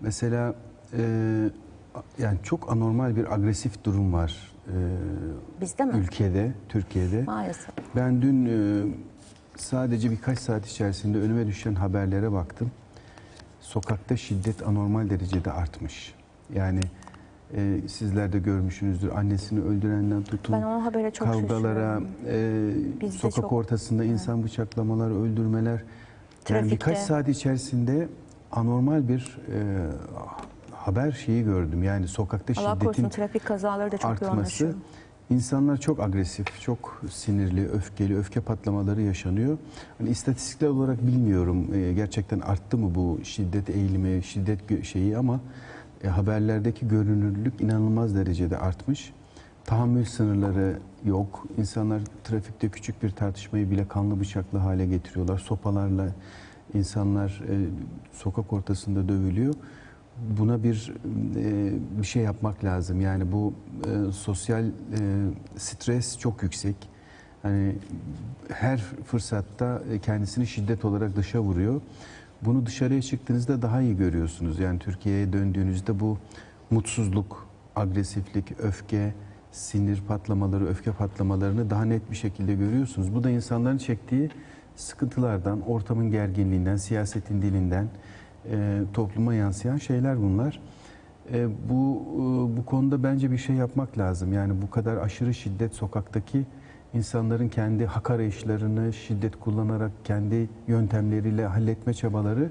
Mesela e, yani çok anormal bir agresif durum var e, Bizde mi? ülkede, Türkiye'de. Maalesef. Ben dün e, sadece birkaç saat içerisinde önüme düşen haberlere baktım. Sokakta şiddet anormal derecede artmış. Yani e, sizler de görmüşsünüzdür. Annesini öldürenden tutun Ben o habere çok kavgalara, şaşırıyorum. e, Bizde sokak çok- ortasında insan bıçaklamalar, öldürmeler. Yani Trafikte. birkaç saat içerisinde anormal bir e, haber şeyi gördüm. Yani sokakta Allah şiddetin korusun trafik kazaları da çok artması. İnsanlar çok agresif, çok sinirli, öfkeli, öfke patlamaları yaşanıyor. Hani istatistikler olarak bilmiyorum e, gerçekten arttı mı bu şiddet eğilimi, şiddet şeyi ama e, haberlerdeki görünürlük inanılmaz derecede artmış. Tahammül sınırları yok. İnsanlar trafikte küçük bir tartışmayı bile kanlı bıçaklı hale getiriyorlar. Sopalarla insanlar e, sokak ortasında dövülüyor. Buna bir e, bir şey yapmak lazım. Yani bu e, sosyal e, stres çok yüksek. Hani her fırsatta e, kendisini şiddet olarak dışa vuruyor. Bunu dışarıya çıktığınızda daha iyi görüyorsunuz. Yani Türkiye'ye döndüğünüzde bu mutsuzluk, agresiflik, öfke, sinir patlamaları, öfke patlamalarını daha net bir şekilde görüyorsunuz. Bu da insanların çektiği sıkıntılardan, ortamın gerginliğinden, siyasetin dilinden, e, topluma yansıyan şeyler bunlar. E, bu e, bu konuda bence bir şey yapmak lazım. Yani bu kadar aşırı şiddet sokaktaki insanların kendi hak arayışlarını şiddet kullanarak kendi yöntemleriyle halletme çabaları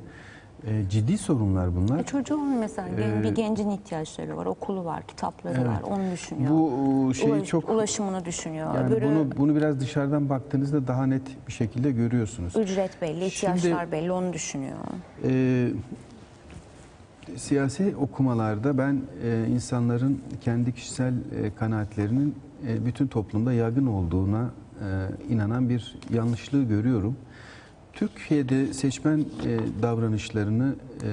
e, ciddi sorunlar bunlar. E çocuğun mesela Ee, bir gencin ihtiyaçları var, okulu var, kitapları var, onu düşünüyor. Bu e, şeyi Ulaş- çok ulaşımını düşünüyor. yani Öbürü bunu bunu biraz dışarıdan baktığınızda daha net bir şekilde görüyorsunuz. ücret belli, Şimdi- ihtiyaçlar belli, onu düşünüyor. Ee, siyasi okumalarda ben e, insanların kendi kişisel e, kanaatlerinin e, bütün toplumda yaygın olduğuna e, inanan bir yanlışlığı görüyorum. Türkiye'de seçmen e, davranışlarını e,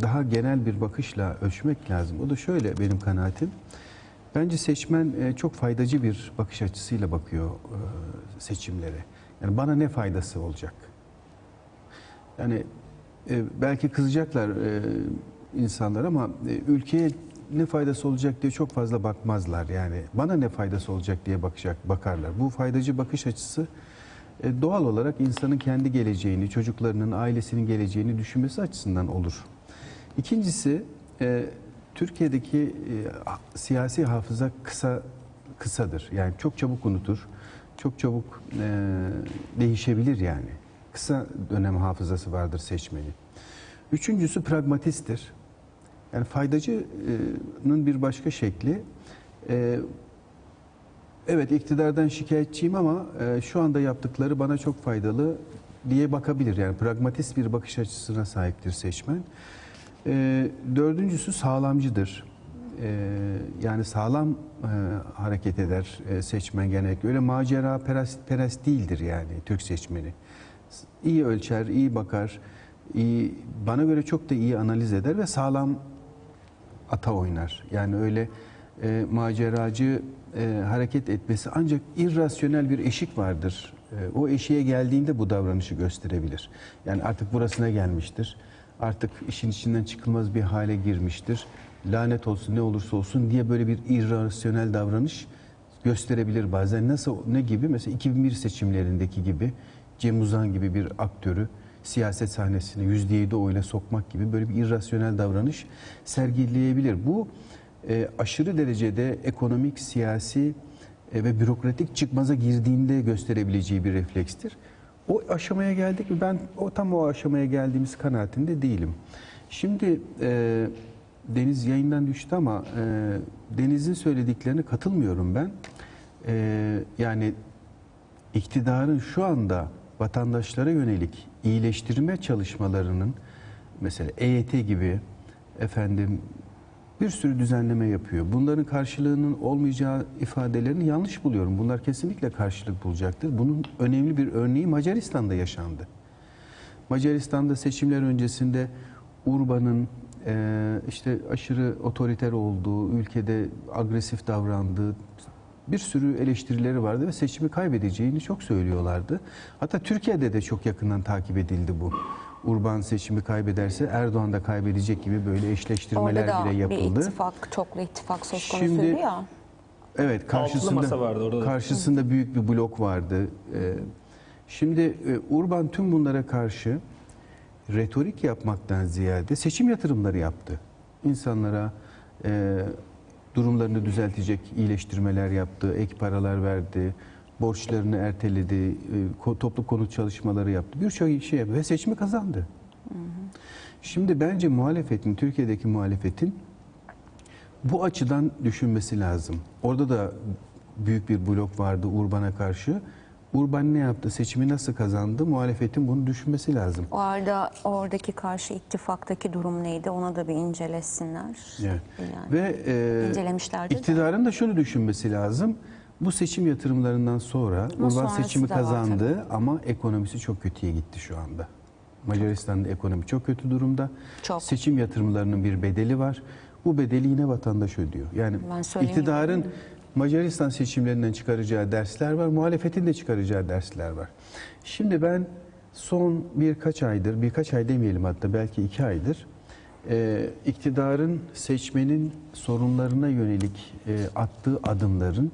daha genel bir bakışla ölçmek lazım. O da şöyle benim kanaatim. Bence seçmen e, çok faydacı bir bakış açısıyla bakıyor e, seçimlere. Yani bana ne faydası olacak? Yani e, belki kızacaklar e, insanlar ama e, ülkeye ne faydası olacak diye çok fazla bakmazlar. Yani bana ne faydası olacak diye bakacak bakarlar. Bu faydacı bakış açısı e, doğal olarak insanın kendi geleceğini, çocuklarının, ailesinin geleceğini düşünmesi açısından olur. İkincisi e, Türkiye'deki e, siyasi hafıza kısa kısadır. Yani çok çabuk unutur. Çok çabuk değişebilir yani. Kısa dönem hafızası vardır seçmenin. Üçüncüsü pragmatisttir. Yani faydacının bir başka şekli evet iktidardan şikayetçiyim ama e, şu anda yaptıkları bana çok faydalı diye bakabilir. Yani pragmatist bir bakış açısına sahiptir seçmen. E, dördüncüsü sağlamcıdır. E, yani sağlam e, hareket eder e, seçmen genellikle. Öyle macera perest, perest değildir yani Türk seçmeni. İyi ölçer, iyi bakar, iyi, bana göre çok da iyi analiz eder ve sağlam ata oynar. Yani öyle e, maceracı e, hareket etmesi ancak irrasyonel bir eşik vardır. E, o eşiğe geldiğinde bu davranışı gösterebilir. Yani artık burasına gelmiştir. Artık işin içinden çıkılmaz bir hale girmiştir. Lanet olsun ne olursa olsun diye böyle bir irrasyonel davranış gösterebilir bazen. Nasıl ne gibi? Mesela 2001 seçimlerindeki gibi Cem Uzan gibi bir aktörü siyaset sahnesine %7 oyla sokmak gibi böyle bir irrasyonel davranış sergileyebilir. Bu e, aşırı derecede ekonomik, siyasi e, ve bürokratik çıkmaza girdiğinde gösterebileceği bir reflekstir. O aşamaya geldik mi? Ben o tam o aşamaya geldiğimiz kanaatinde değilim. Şimdi e, Deniz yayından düştü ama e, Deniz'in söylediklerine katılmıyorum ben. E, yani iktidarın şu anda vatandaşlara yönelik iyileştirme çalışmalarının mesela EYT gibi efendim bir sürü düzenleme yapıyor. Bunların karşılığının olmayacağı ifadelerini yanlış buluyorum. Bunlar kesinlikle karşılık bulacaktır. Bunun önemli bir örneği Macaristan'da yaşandı. Macaristan'da seçimler öncesinde Urban'ın e, işte aşırı otoriter olduğu, ülkede agresif davrandığı bir sürü eleştirileri vardı ve seçimi kaybedeceğini çok söylüyorlardı. Hatta Türkiye'de de çok yakından takip edildi bu. Urban seçimi kaybederse Erdoğan da kaybedecek gibi böyle eşleştirmeler Orada da bile bir yapıldı. ittifak, çoklu ittifak söz konusuydu Şimdi- ya. Evet karşısında masa vardı orada da. karşısında büyük bir blok vardı. Ee, şimdi e, Urban tüm bunlara karşı retorik yapmaktan ziyade seçim yatırımları yaptı. İnsanlara e, durumlarını düzeltecek iyileştirmeler yaptı, ek paralar verdi, borçlarını erteledi, e, toplu konut çalışmaları yaptı. Birçok şey yaptı ve seçimi kazandı. Şimdi bence muhalefetin, Türkiye'deki muhalefetin bu açıdan düşünmesi lazım. Orada da büyük bir blok vardı Urban'a karşı. Urban ne yaptı? Seçimi nasıl kazandı? Muhalefetin bunu düşünmesi lazım. O arada oradaki karşı ittifaktaki durum neydi? Ona da bir incelesinler. Evet. Yani Ve e, incelemişlerdi iktidarın da şunu düşünmesi lazım. Bu seçim yatırımlarından sonra Urban sonrası seçimi da var kazandı ama ekonomisi çok kötüye gitti şu anda. Macaristan'da ekonomi çok kötü durumda. Çok. Seçim yatırımlarının bir bedeli var. Bu bedeli yine vatandaş ödüyor. Yani iktidarın Macaristan seçimlerinden çıkaracağı dersler var, muhalefetin de çıkaracağı dersler var. Şimdi ben son birkaç aydır, birkaç ay demeyelim hatta belki iki aydır, e, iktidarın seçmenin sorunlarına yönelik e, attığı adımların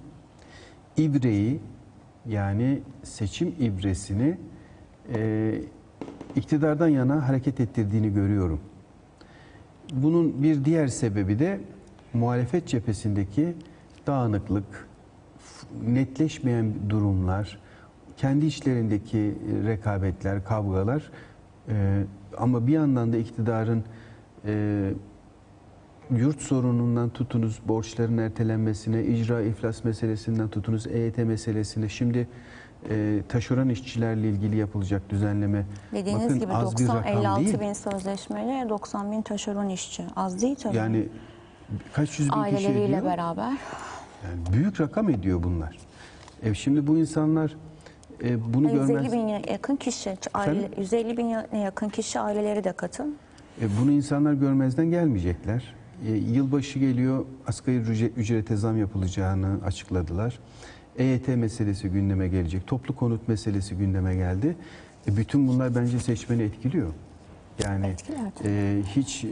ibreyi yani seçim ibresini e, iktidardan yana hareket ettirdiğini görüyorum. Bunun bir diğer sebebi de muhalefet cephesindeki dağınıklık, netleşmeyen durumlar, kendi içlerindeki rekabetler, kavgalar e, ama bir yandan da iktidarın e, yurt sorunundan tutunuz borçların ertelenmesine, icra iflas meselesinden tutunuz EYT meselesine, şimdi e, taşeron işçilerle ilgili yapılacak düzenleme. Dediğiniz Bakın gibi az bir 90 rakam 56 değil. bin sözleşmeli 90 bin taşeron işçi. Az değil tabii. Yani kaç yüz bin kişi Aileleriyle ediyor? beraber. Yani büyük rakam ediyor bunlar. E şimdi bu insanlar e, bunu 150 görmez. bin yakın kişi, aile, 150 bin yakın kişi aileleri de katın. E, bunu insanlar görmezden gelmeyecekler. E, yılbaşı geliyor, asgari ücret, ücrete zam yapılacağını açıkladılar. EYT meselesi gündeme gelecek, toplu konut meselesi gündeme geldi. E, bütün bunlar bence seçmeni etkiliyor. Yani Etkiler e, hiç e,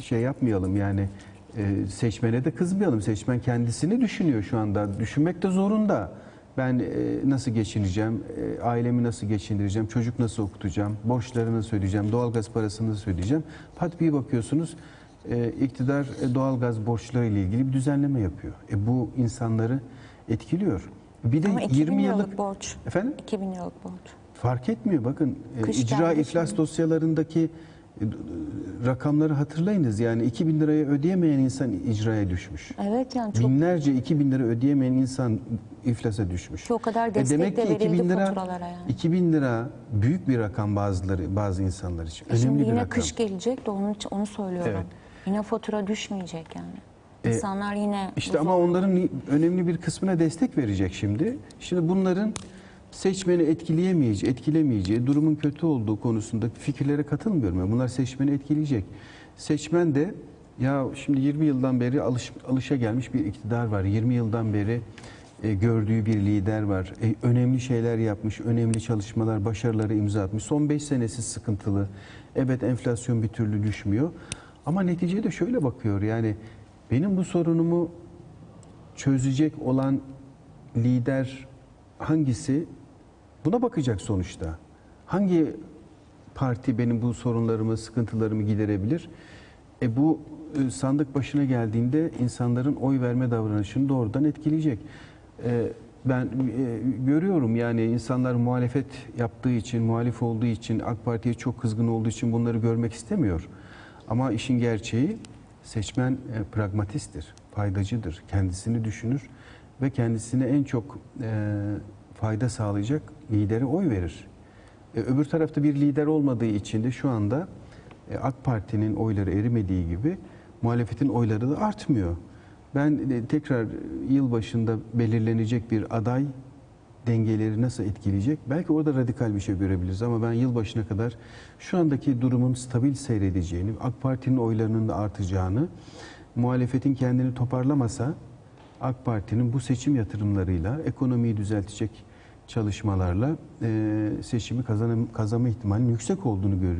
şey yapmayalım yani e, seçmene de kızmayalım. Seçmen kendisini düşünüyor şu anda. Düşünmek de zorunda. Ben e, nasıl geçineceğim, e, ailemi nasıl geçindireceğim, çocuk nasıl okutacağım, borçları nasıl ödeyeceğim, doğalgaz parasını nasıl ödeyeceğim. Pat bir bakıyorsunuz e, iktidar e, doğalgaz borçları ile ilgili bir düzenleme yapıyor. E, bu insanları etkiliyor. Bir de Ama 2000 20 liralık yıllık borç. efendim 2000 liralık borç. Fark etmiyor bakın e, icra iflas şimdi. dosyalarındaki e, rakamları hatırlayınız. Yani 2000 liraya ödeyemeyen insan icraya düşmüş. Evet yani çok Binlerce 2000 lira ödeyemeyen insan iflasa düşmüş. Ki o kadar E destek demek de ki verildi 2000 lira, yani. 2000 lira büyük bir rakam bazıları bazı insanlar için. E Şimdi Önemli bir yine rakam. kış gelecek de onun onu söylüyorum. Evet. Yine fatura düşmeyecek yani. E, İnsanlar yine İşte ama onların önemli bir kısmına destek verecek şimdi. Şimdi bunların seçmeni etkileyemeyeceği, etkilemeyeceği, durumun kötü olduğu konusunda fikirlere katılmıyorum. Yani bunlar seçmeni etkileyecek. Seçmen de ya şimdi 20 yıldan beri alış, alışa gelmiş bir iktidar var. 20 yıldan beri e, gördüğü bir lider var. E, önemli şeyler yapmış, önemli çalışmalar, başarıları imza atmış. Son 5 senesi sıkıntılı. Evet enflasyon bir türlü düşmüyor. Ama neticede şöyle bakıyor yani benim bu sorunumu çözecek olan lider hangisi? Buna bakacak sonuçta. Hangi parti benim bu sorunlarımı, sıkıntılarımı giderebilir? E bu e, sandık başına geldiğinde insanların oy verme davranışını doğrudan etkileyecek. E, ben e, görüyorum yani insanlar muhalefet yaptığı için, muhalif olduğu için, AK Parti'ye çok kızgın olduğu için bunları görmek istemiyor. Ama işin gerçeği seçmen e, pragmatisttir, faydacıdır, kendisini düşünür ve kendisine en çok e, fayda sağlayacak lidere oy verir. E, öbür tarafta bir lider olmadığı için de şu anda e, AK Parti'nin oyları erimediği gibi muhalefetin oyları da artmıyor. Ben e, tekrar yıl başında belirlenecek bir aday dengeleri nasıl etkileyecek? Belki orada radikal bir şey görebiliriz ama ben yılbaşına kadar şu andaki durumun stabil seyredeceğini, AK Parti'nin oylarının da artacağını, muhalefetin kendini toparlamasa AK Parti'nin bu seçim yatırımlarıyla ekonomiyi düzeltecek çalışmalarla e, seçimi kazanım, kazanma ihtimalinin yüksek olduğunu görüyorum.